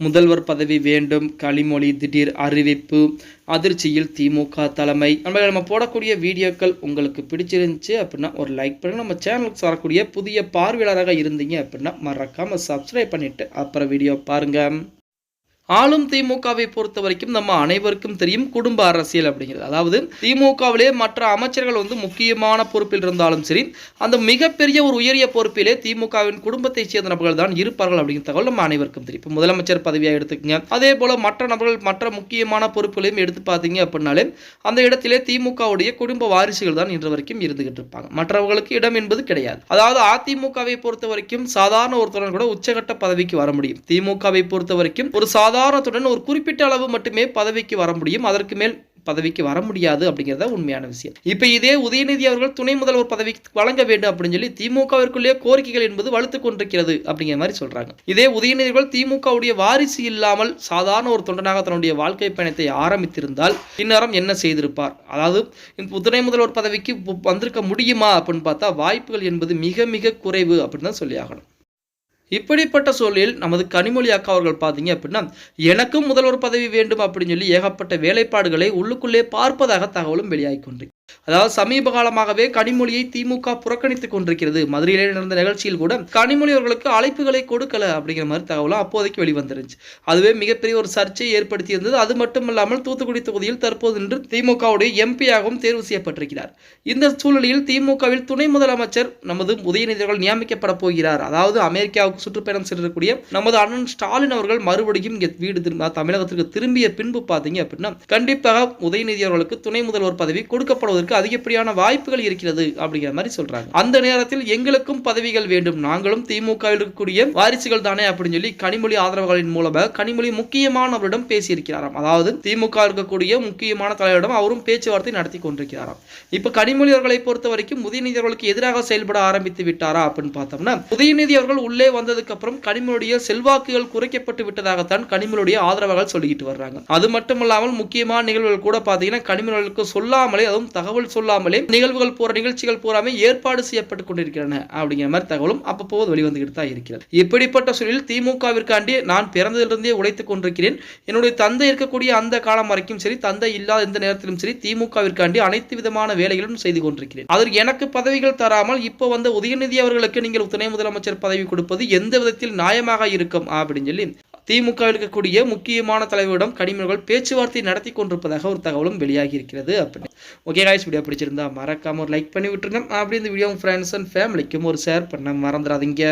முதல்வர் பதவி வேண்டும் களிமொழி திடீர் அறிவிப்பு அதிர்ச்சியில் திமுக தலைமை. நம்ம நம்ம போடக்கூடிய வீடியோக்கள் உங்களுக்கு பிடிச்சிருந்துச்சு அப்படின்னா ஒரு லைக் பண்ணுங்கள் நம்ம சேனலுக்கு வரக்கூடிய புதிய பார்வையாளராக இருந்தீங்க அப்படின்னா மறக்காமல் சப்ஸ்கிரைப் பண்ணிவிட்டு அப்புறம் வீடியோ பாருங்கள் ஆளும் திமுகவை பொறுத்த வரைக்கும் நம்ம அனைவருக்கும் தெரியும் குடும்ப அரசியல் அப்படிங்கிறது. அதாவது திமுகவிலே மற்ற அமைச்சர்கள் வந்து முக்கியமான பொறுப்பில் இருந்தாலும் சரி அந்த மிகப்பெரிய ஒரு உயரிய பொறுப்பிலே திமுகவின் குடும்பத்தைச் சேர்ந்த நபர்கள் தான் இருப்பார்கள் அப்படிங்கிற தகவல் நம்ம அனைவருக்கும் தெரியும். இப்போ முதலமைச்சர் பதவியாக எடுத்துக்கங்க. அதே போல மற்ற நபர்கள் மற்ற முக்கியமான பொறுப்புகளையும் எடுத்து பார்த்தீங்க அப்படின்னாலே அந்த இடத்திலே திமுகவுடைய குடும்ப வாரிசுகள் தான் இன்று வரைக்கும் இருந்துகிட்டு இருப்பாங்க. மற்றவர்களுக்கு இடம் என்பது கிடையாது. அதாவது அதிமுகவை பொறுத்த வரைக்கும் சாதாரண ஒருத்தருடன் கூட உச்சகட்ட பதவிக்கு வர முடியும். திமுகவை பொறுத்த வரைக்கும் ஒரு சாதாரண காரணத்துடன் ஒரு குறிப்பிட்ட அளவு மட்டுமே பதவிக்கு வர முடியும். அதற்கு மேல் பதவிக்கு வர முடியாது அப்படிங்கிறத உண்மையான விஷயம். இப்போ இதே உதயநிதி அவர்கள் துணை முதல்வர் பதவிக்கு வழங்க வேண்டும் அப்படின்னு சொல்லி திமுகவிற்குள்ளே கோரிக்கைகள் என்பது வலுத்து கொண்டிருக்கிறது அப்படிங்கிற மாதிரி சொல்றாங்க. இதே உதயநிதி அவர்கள் திமுகவுடைய வாரிசு இல்லாமல் சாதாரண ஒரு தொண்டனாக தன்னுடைய வாழ்க்கை பயணத்தை ஆரம்பித்திருந்தால் இந்நேரம் என்ன செய்திருப்பார்? அதாவது துணை முதல்வர் பதவிக்கு வந்திருக்க முடியுமா அப்படின்னு பார்த்தா வாய்ப்புகள் என்பது மிக மிக குறைவு அப்படின்னு தான் சொல்லி ஆகணும் இப்படிப்பட்ட சூழலில் நமது கனிமொழி அக்கா அவர்கள் பார்த்தீங்க அப்படின்னா எனக்கும் முதல்வர் பதவி வேண்டும் அப்படின்னு சொல்லி ஏகப்பட்ட வேலைப்பாடுகளை உள்ளுக்குள்ளே பார்ப்பதாக தகவலும் வெளியாகி கொண்டு அதாவது சமீப காலமாகவே கனிமொழியை திமுக புறக்கணித்துக் கொண்டிருக்கிறது. மதுரையிலே நடந்த நிகழ்ச்சியில் கூட கனிமொழி அவர்களுக்கு அழைப்புகளை கொடுக்கல அப்படிங்கிற மாதிரி தகவலும் அப்போதைக்கு வெளிவந்துருச்சு அதுவே மிகப்பெரிய ஒரு சர்ச்சையை ஏற்படுத்தி இருந்தது அது மட்டுமல்லாமல் தூத்துக்குடி தொகுதியில் தற்போது இன்று திமுகவுடைய எம்பியாகவும் தேர்வு செய்யப்பட்டிருக்கிறார். இந்த சூழலில் திமுகவில் துணை முதலமைச்சர் நமது உதயநிதி அவர்கள் நியமிக்கப்பட போகிறார். அதாவது அமெரிக்காவுக்கு சுற்றுப்பயணம் சென்றக்கூடிய நமது அண்ணன் ஸ்டாலின் அவர்கள் மறுபடியும் இங்கே வீடு திரும்ப தமிழகத்திற்கு திரும்பிய பின்பு பார்த்தீங்க அப்படின்னா கண்டிப்பாக உதயநிதி அவர்களுக்கு துணை முதல்வர் பதவி கொடுக்கப்படுவது போவதற்கு அதிகப்படியான வாய்ப்புகள் இருக்கிறது அப்படிங்கிற மாதிரி சொல்றாங்க. அந்த நேரத்தில் எங்களுக்கும் பதவிகள் வேண்டும். நாங்களும் திமுகவில் இருக்கக்கூடிய வாரிசுகள் தானே அப்படின்னு சொல்லி கனிமொழி ஆதரவாளர்களின் மூலமாக கனிமொழி முக்கியமானவரிடம் பேசியிருக்கிறாராம். அதாவது திமுக இருக்கக்கூடிய முக்கியமான தலைவரிடம் அவரும் பேச்சுவார்த்தை நடத்தி கொண்டிருக்கிறாராம். இப்ப கனிமொழி அவர்களை பொறுத்த வரைக்கும் உதயநிதி அவர்களுக்கு எதிராக செயல்பட ஆரம்பித்து விட்டாரா அப்படின்னு பார்த்தோம்னா உதயநிதி அவர்கள் உள்ளே வந்ததுக்கு அப்புறம் கனிமொழிய செல்வாக்குகள் குறைக்கப்பட்டு விட்டதாகத்தான் கனிமொழியுடைய ஆதரவாளர்கள் சொல்லிக்கிட்டு வர்றாங்க. அது மட்டுமல்லாமல் முக்கியமான நிகழ்வுகள் கூட பாத்தீங்கன்னா கனிமொழிகளுக்கு சொல்லாமலே அதுவும் தகவல் தகவல் சொல்லாமலே நிகழ்வுகள் போற நிகழ்ச்சிகள் பூராமே ஏற்பாடு செய்யப்பட்டு கொண்டிருக்கின்றன அப்படிங்கிற மாதிரி தகவலும் அப்பப்போது வெளிவந்துகிட்டு தான் இருக்கிறது. இப்படிப்பட்ட சூழலில் திமுகவிற்காண்டி நான் பிறந்ததிலிருந்தே உழைத்துக் கொண்டிருக்கிறேன். என்னுடைய தந்தை இருக்கக்கூடிய அந்த காலம் வரைக்கும் சரி தந்தை இல்லாத எந்த நேரத்திலும் சரி திமுகவிற்காண்டி அனைத்து விதமான வேலைகளும் செய்து கொண்டிருக்கிறேன். அதற்கு எனக்கு பதவிகள் தராமல் இப்போ வந்த உதயநிதி அவர்களுக்கு நீங்கள் துணை முதலமைச்சர் பதவி கொடுப்பது எந்த விதத்தில் நியாயமாக இருக்கும் அப்படின்னு சொல்லி திமுக இருக்கக்கூடிய முக்கியமான தலைவரிடம் கனிமர்கள் பேச்சுவார்த்தை நடத்தி கொண்டிருப்பதாக ஒரு தகவலும் வெளியாகி இருக்கிறது அப்படின்னு ஓகே காய்ஸ் வீடியோ பிடிச்சிருந்தா மறக்காம ஒரு லைக் பண்ணி விட்டுருங்க. அப்படி இந்த வீடியோ ஃப்ரெண்ட்ஸ் அண்ட் ஃபேமிலிக்கும் ஒரு ஷேர் பண்ண மறந்துடாதீங்க.